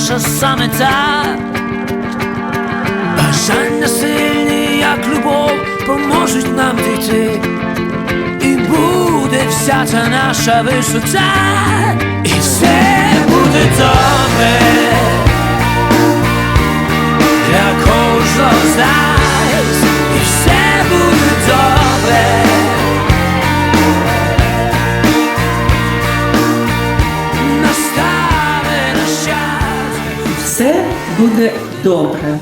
наша самета. Бажання сильні, як любов, поможуть нам дійти, і буде вся та наша висота, і все Все буде добре.